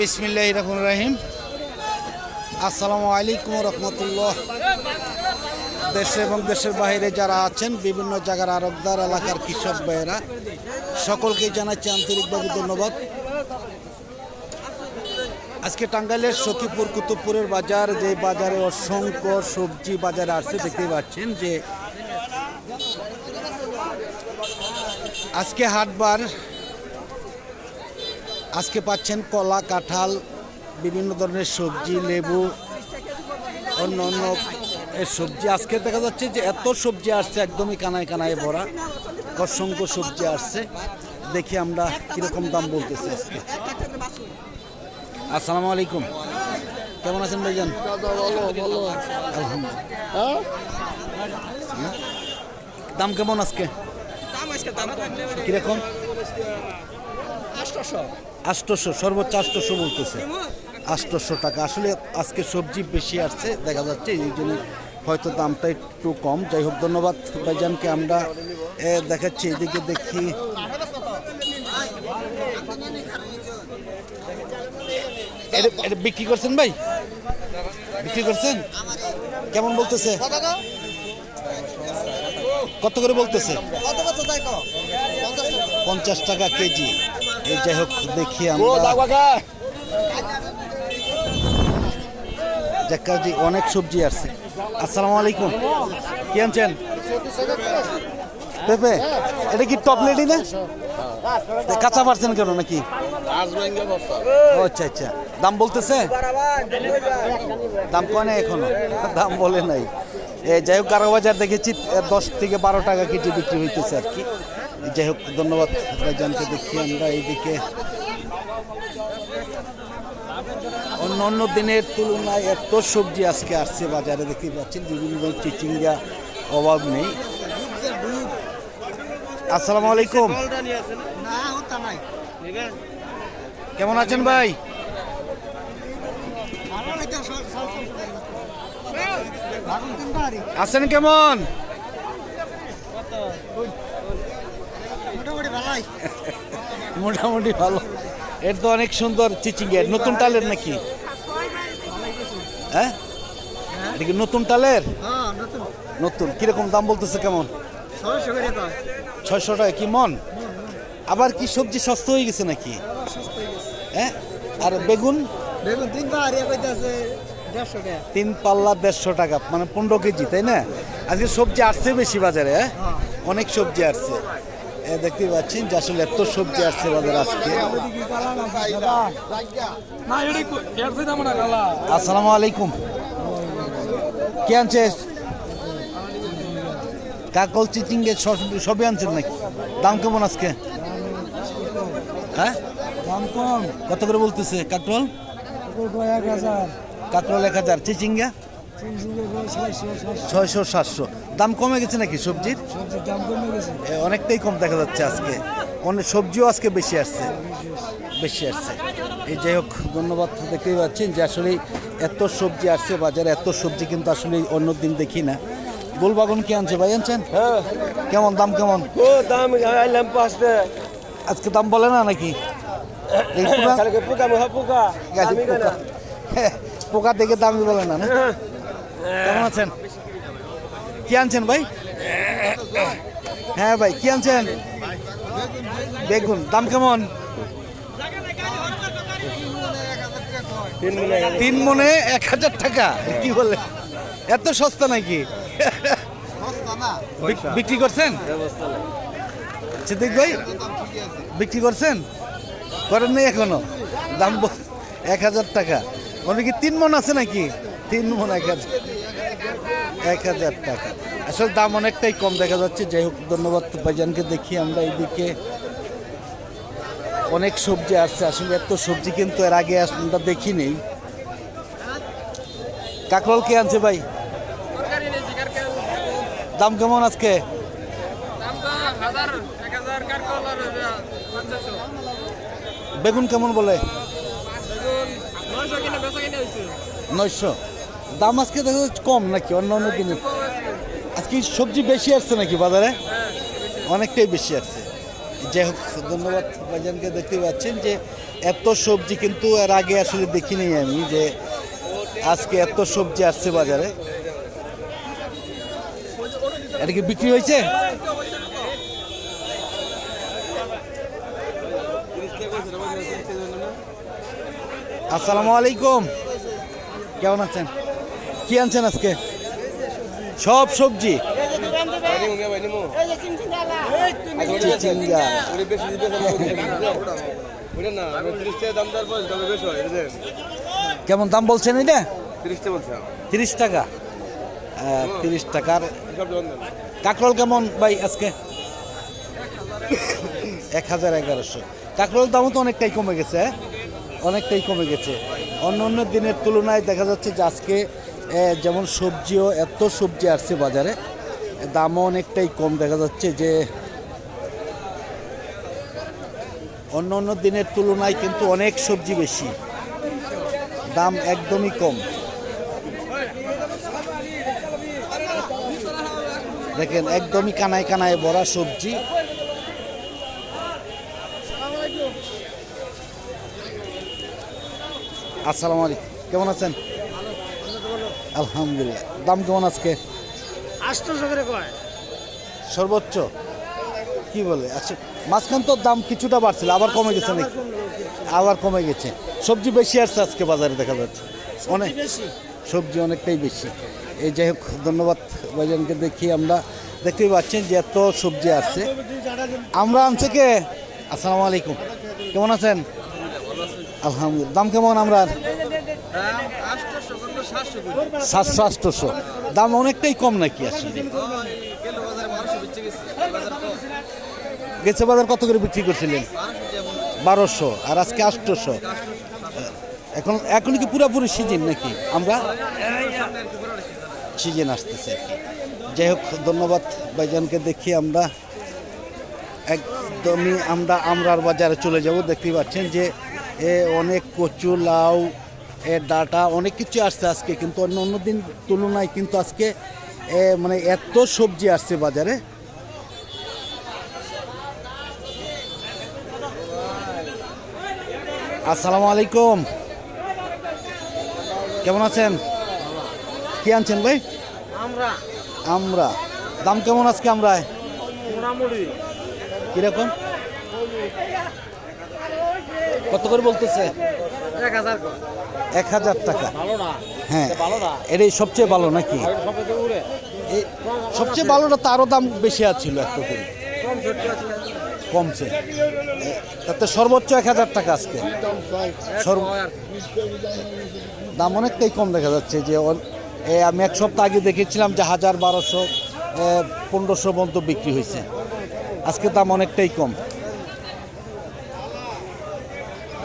বিসমিল্লাহ রহমান রাহিম। আসসালামু আলাইকুম রহমতুল্লাহ। দেশে এবং দেশের বাইরে যারা আছেন, বিভিন্ন জায়গার আরবদার এলাকার কৃষক ভাইয়েরা, সকলকে জানাচ্ছি আন্তরিকভাবে ধন্যবাদ। আজকে টাঙ্গাইলের সখীপুর, কুতুবপুরের বাজার, যে বাজারে অসংখ্য সবজি বাজারে আসছে দেখতে পাচ্ছেন যে আজকে হাটবার আজকে পাচ্ছেন কলা কাঁঠাল বিভিন্ন ধরনের সবজি লেবু অন্য অন্য সবজি। আজকে দেখা যাচ্ছে যে এত সবজি আসছে একদমই কানায় কানায় ভরা। অসংখ্য সবজি আসছে। দেখি আমরা কীরকম দাম বলতেছি আজকে। আসসালামু আলাইকুম। কেমন আছেন ভাইজান? দাম কেমন আজকে? কীরকম? আষ্টশো সর্বোচ্চ আষ্টশো বলতেছে। আষ্টশো টাকা। আসলে আজকে সবজি বেশি আসছে দেখা যাচ্ছে এই জন্য হয়তো দামটা একটু কম। যাই হোক ধন্যবাদ ভাইজানকে। আমরা এ, দেখাচ্ছি এদিকে দেখি। এটা- বিক্রি করছেন ভাই? বিক্রি করছেন? কেমন বলতেছে? কত করে বলতেছে? পঞ্চাশ টাকা কেজি। যাই হোক দেখি আমরা। দেখাচ্ছি অনেক সবজি আছে আসসালামু আলাইকুম। কি আনছেন? পেঁপে। এটা কি টপ লেডি না? কাঁচা পারছেন কেন নাকি? আচ্ছা আচ্ছা। দাম বলতেছে? দাম কনে এখনও? দাম বলে নাই। যাই হোক কারও বাজার দেখেছি দশ থেকে বারো টাকা কেজি বিক্রি হইতেছে আর কি। যাই হোক, ধন্যবাদ ভাইজানকে দেখি আমরা এইদিকে। অন্য অন্য দিনের তুলনায় এত সবজি আজকে আসছে বাজারে দেখতে পাচ্ছেন, বিভিন্ন চিচিঙ্গা, অভাব নেই। আসসালামু আলাইকুম। কেমন আছেন ভাই? আছেন কেমন? মোটামুটি ভালো। এর তো অনেক সুন্দর চিচিং চিচিঙ্গের নতুন টালের নাকি? হ্যাঁ? এটা কি নতুন টালের? নতুন। কীরকম দাম বলতেছে কেমন? ছয়শো টাকা কি মন? আবার কি সবজি সস্তা হয়ে গেছে নাকি? হ্যাঁ আর বেগুন? তিন পাল্লা দেড়শো টাকা। মানে পনেরো কেজি তাই না? আজকে সবজি আসছে বেশি বাজারে হ্যাঁ। অনেক সবজি আসছে। দেখতে পাচ্ছেন যে আসলে এত সবজি আসছে বাজারে আজকে। আসসালামু আলাইকুম। কে আনছে? কাকল চিচিঙ্গে সবই আনছেন নাকি? দাম কেমন আজকে? হ্যাঁ? দাম কম। কত করে বলতেছে? কাকরল এক হাজার। এক হাজার। চিচিঙ্গা? ছয়শো সাতশো। দাম কমে গেছে নাকি সবজির? দাম কমে গেছে। অনেকটাই কম দেখা যাচ্ছে আজকে। অনেক সবজিও আজকে বেশি আসছে। বেশি আসছে। এই যাই হোক ধন্যবাদ দেখতেই পাচ্ছেন যে আসলে এত সবজি আসছে বাজারে এত সবজি কিন্তু আসলে অন্য দিন দেখি না। গোলবাগন কি আনছে ভাই? আনছেন? হ্যাঁ। কেমন দাম কেমন? ও দাম আইলাম পাঁচটা। আজকে দাম বলে না নাকি? পোকা- পোকা? কেনা। পোকা। হ্যাঁ, পোকা দেখে দামি বলে না না? কেমন আছেন? কি আনছেন ভাই? হ্যাঁ ভাই কি আনছেন? বেগুন দাম কেমন? তিন মনে এক হাজার টাকা কি বলে? এত সস্তা নাকি? বিক্রি করছেন? সিদ্দিক ভাই বিক্রি করছেন? করেন নাই এখনও? দাম এক হাজার টাকা। মানে কি তিন মন আছে নাকি? তিন মন এক হাজার। এক হাজার টাকা। আসলে দাম অনেকটাই কম দেখা যাচ্ছে। যাই হোক ধন্যবাদ ভাইজানকে দেখি আমরা এইদিকে অনেক সবজি আসছে। আসলে এত সবজি কিন্তু এর আগে আমরা দেখি নেই কাকরল কে আনছে ভাই? দাম কেমন আজকে? বেগুন কেমন বলে? নয়শো। দাম আজকে দেখা কম নাকি? অন্য অন্য দিনে। আজকে সবজি বেশি আসছে নাকি বাজারে? অনেকটাই বেশি আসছে। যাই হোক, ধন্যবাদ ভাইজানকে দেখতে পাচ্ছেন যে এত সবজি কিন্তু এর আগে আসলে দেখিনি আমি যে আজকে এত সবজি আসছে বাজারে। এটা কি বিক্রি হয়েছে? আসসালামু আলাইকুম। কেমন আছেন? কি আনছেন আজকে? সব সবজি। কেমন দাম বলছেন এটা? তিরিশ টাকা। তিরিশ টাকার কাকরোল কেমন ভাই আজকে? এক হাজার এগারোশো। কাকরোল দামও তো অনেকটাই কমে গেছে হ্যাঁ? অনেকটাই কমে গেছে। অন্য অন্য দিনের তুলনায় দেখা যাচ্ছে যে আজকে যেমন সবজিও, এত সবজি আসছে বাজারে, দামও অনেকটাই কম দেখা যাচ্ছে যে অন্য অন্য দিনের তুলনায় কিন্তু অনেক সবজি বেশি। দাম একদমই কম। দেখেন, একদমই কানায় কানায় ভরা সবজি। আসসালামু আলাইকুম। কেমন আছেন? আলহামদুলিল্লাহ। দাম কেমন আজকে? আটশোশো করে কয়। সর্বোচ্চ? কি বলে? আচ্ছা মাঝখান তো দাম কিছুটা বাড়ছিল আবার কমে গেছে নাকি? আবার কমে গেছে। সবজি বেশি আসছে আজকে বাজারে দেখা যাচ্ছে। অনেক সবজি অনেকটাই বেশি। এই যাই হোক ধন্যবাদ ভাইজানকে দেখি আমরা। দেখতেই পাচ্ছেন যে এত সবজি আসছে। আমরা আনছে কে? আসসালামু আলাইকুম। কেমন আছেন? আলহামদুলিল্লাহ। দাম কেমন আমরা সাতশো। আটশোশো দাম অনেকটাই কম নাকি আসলে? গেছে বাজার কত করে বিক্রি করছিলেন? বারোশো, আর আজকে আটশোশো এখন এখন কি পুরোপুরি সিজন নাকি? আমরা সিজন আসতেছে। যাই হোক, ধন্যবাদ ভাইজানকে দেখি আমরা। একদমই আমরা আমরার বাজারে চলে যাব। দেখতেই পাচ্ছেন যে এ অনেক কচু, লাউ এ ডাটা অনেক কিছু আসছে আজকে কিন্তু অন্য অন্য দিন তুলনায় কিন্তু আজকে মানে এত সবজি আসছে বাজারে। আসসালামু আলাইকুম। কেমন আছেন? কি আনছেন ভাই? আমরা। আমরা। দাম কেমন আজকে আমরা মোটামুটি। কীরকম? কত করে বলতেছে? এক হাজার টাকা। হ্যাঁ। এটাই সবচেয়ে ভালো নাকি? সবচেয়ে ভালোটা তারও দাম বেশি আছিল একটু করে কমছে তাতে সর্বোচ্চ এক হাজার টাকা আজকে। দাম অনেকটাই কম দেখা যাচ্ছে যে আমি এক সপ্তাহ আগে দেখেছিলাম যে হাজার বারোশো পনেরোশো পর্যন্ত বিক্রি হয়েছে। আজকে দাম অনেকটাই কম।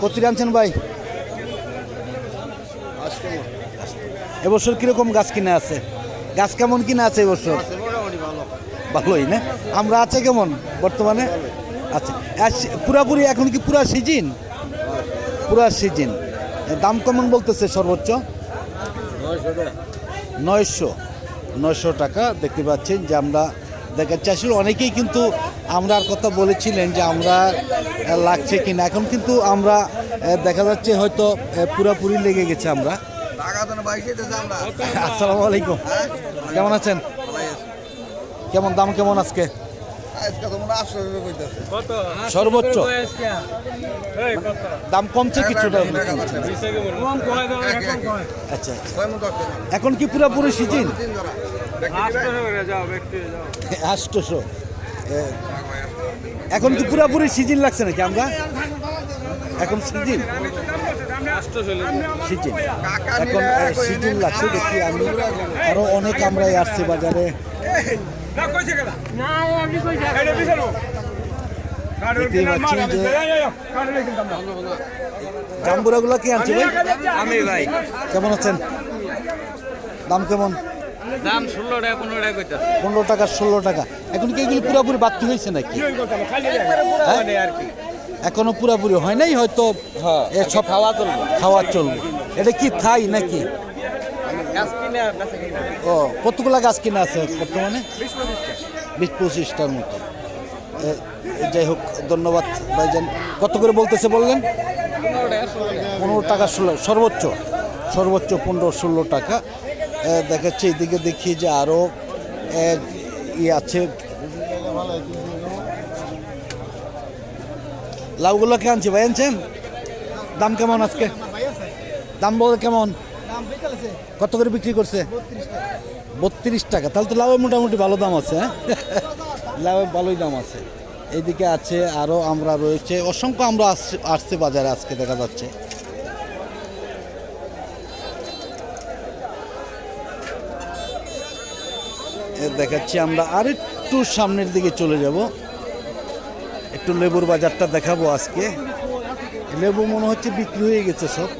কত আনছেন ভাই? এবছর কীরকম গাছ কিনে আছে? গাছ কেমন কিনে আছে এবছর? ভালোই না? আমরা আছে কেমন বর্তমানে? আচ্ছা পুরাপুরি এখন কি পুরা সিজিন? পুরা সিজিন। দাম কেমন বলতেছে সর্বোচ্চ? নয়শো। নয়শো টাকা দেখতে পাচ্ছেন যে আমরা দেখাচ্ছি আসলে অনেকেই কিন্তু আমরা আর কথা বলেছিলেন যে আমরা লাগছে কিনা। এখন কিন্তু আমরা দেখা যাচ্ছে হয়তো পুরাপুরি লেগে গেছে আমরা। আসসালামু আলাইকুম। কেমন আছেন? কেমন দাম কেমন আজকে? সর্বোচ্চ। দাম কমছে কিছুটা আচ্ছা আচ্ছা। এখন কি পুরোপুরি সিজিন? আষ্টশো এখন কি পুরোপুরি সিজিন লাগছে নাকি আমরা? এখন সিজন। সিজন এখন সিজন লাগছে দেখি আমি। আরও অনেক আমরাই আসছে বাজারে। দেখতেই পাচ্ছি যে জাম্বুরাগুলো কি আনছে ভাই? আমি ভাই। কেমন আছেন? দাম কেমন? দাম ষোলো টাকা পনেরো টাকা কইতাছে। পনেরো টাকা ষোলো টাকা। এখন কি এগুলো পুরোপুরি বাড়তি হয়েছে নাকি? হ্যাঁ? আর কি। এখনও পুরোপুরি হয় নাই হয়তো এ সব খাওয়া চলবে। খাওয়া চলবে। এটা কি থাই নাকি? ও কতগুলা গাছ কিনা আছে বর্তমানে? বিশ পঁচিশটার মতো। যাই হোক ধন্যবাদ ভাইজান। কত করে বলতেছে বললেন? পনেরো টাকা ষোলো সর্বোচ্চ। সর্বোচ্চ পনেরো ষোলো টাকা। দেখাচ্ছে এদিকে দেখি যে আরও ই আছে। লাউগুলো কে আনছি ভাই আনছেন? দাম কেমন আজকে? দাম বলে কেমন? কত করে বিক্রি করছে? বত্রিশ টাকা। তাহলে তো লাউয়ের মোটামুটি ভালো দাম আছে হ্যাঁ? লাউয়ের ভালোই দাম আছে। এইদিকে আছে আরও আমরা রয়েছে, অসংখ্য আমরা আসছি বাজারে আজকে দেখা যাচ্ছে। দেখাচ্ছি আমরা আরেকটু সামনের দিকে চলে যাব। একটু লেবুর বাজারটা দেখাবো আজকে। লেবু মনে হচ্ছে বিক্রি হয়ে গেছে সব।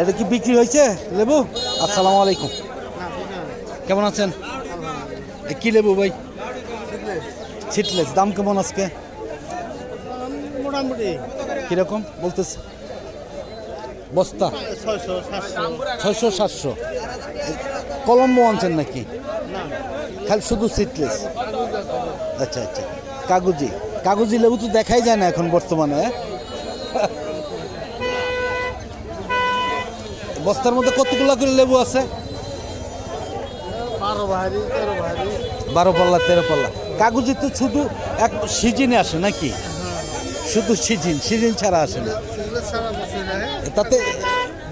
এটা কি বিক্রি হয়েছে লেবু? আসসালামু আলাইকুম। কেমন আছেন? এ কি লেবু ভাই? ছিটলেস দাম কেমন আজকে? মোটামুটি। কীরকম? বলতেছে। বস্তা? ছয়শো সাতশো। কলম্বো আনছেন নাকি? খালি শুধু সিটলেস আচ্ছা আচ্ছা। কাগজি। কাগজি লেবু তো দেখাই যায় না এখন বর্তমানে হ্যাঁ? বস্তার মধ্যে কতগুলো করে লেবু আছে? বারো পাল্লা তেরো পাল্লা। কাগজি তো শুধু এক সিজনে আসে নাকি? শুধু সিজিন সিজিন ছাড়া আসে না। তাতে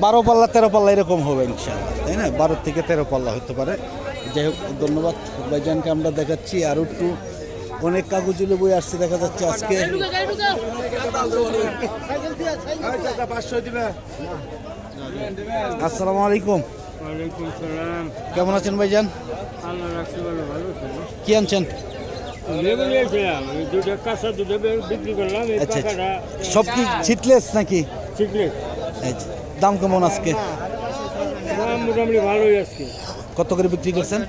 বারো পাল্লা তেরো পাল্লা এরকম হবে ইনশাআল্লাহ তাই না? বারো থেকে তেরো পাল্লা হতে পারে। যাই হোক ধন্যবাদ ভাইজানকে আমরা দেখাচ্ছি। আর একটু অনেক কাগজি বই আসছে দেখা যাচ্ছে আজকে। আসসালামু আলাইকুম। সালাম। কেমন আছেন ভাইজান? কি আনছেন? আচ্ছা আচ্ছা। সব কি ছিটলেস নাকি? আচ্ছা। দাম কেমন আজকে? দাম মোটামুটি ভালোই আজকে। কত করে বিক্রি করছেন?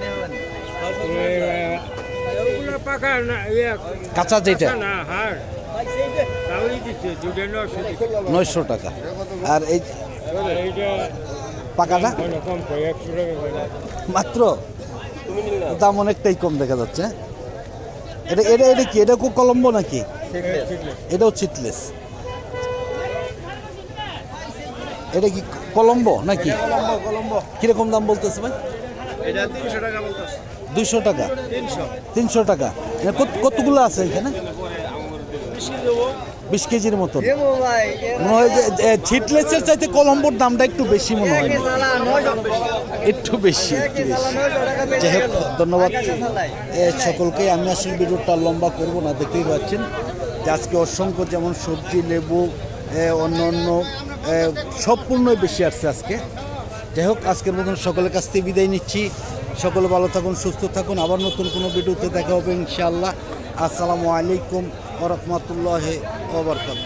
ইয়ে কাঁচা যেটা? নয়শো টাকা। আর এই পাকাটা? করে মাত্র? দাম অনেকটাই কম দেখা যাচ্ছে। এটা এটা এটা কি? এটা কলম্বো নাকি? এটাও চিটলেস এটা কি কলম্বো নাকি? কীরকম দাম বলতেছে ভাই? দুইশো টাকা? তিনশো। টাকা। কতগুলো আছে এখানে? বিশ কেজির মতো মনে হয় যে ছিটলেসের চাইতে কলম্বোর দামটা একটু বেশি মনে হয়। একটু বেশি একটু বেশি। যাই হোক ধন্যবাদ সকলকে। আমি আসলে ভিডিওটা লম্বা করব না দেখতেই পাচ্ছেন। যে আজকে অসংখ্য যেমন সবজি লেবু অন্য অন্য সব বেশি আসছে আজকে। যাই হোক, আজকের মতন সকলের কাছ থেকে বিদায় নিচ্ছি। সকলে ভালো থাকুন, সুস্থ থাকুন। আবার নতুন কোনো ভিডিওতে দেখা হবে ইনশাআল্লাহ। আসসালামু আলাইকুম ওরহমতুল্লাহ ওবরকাত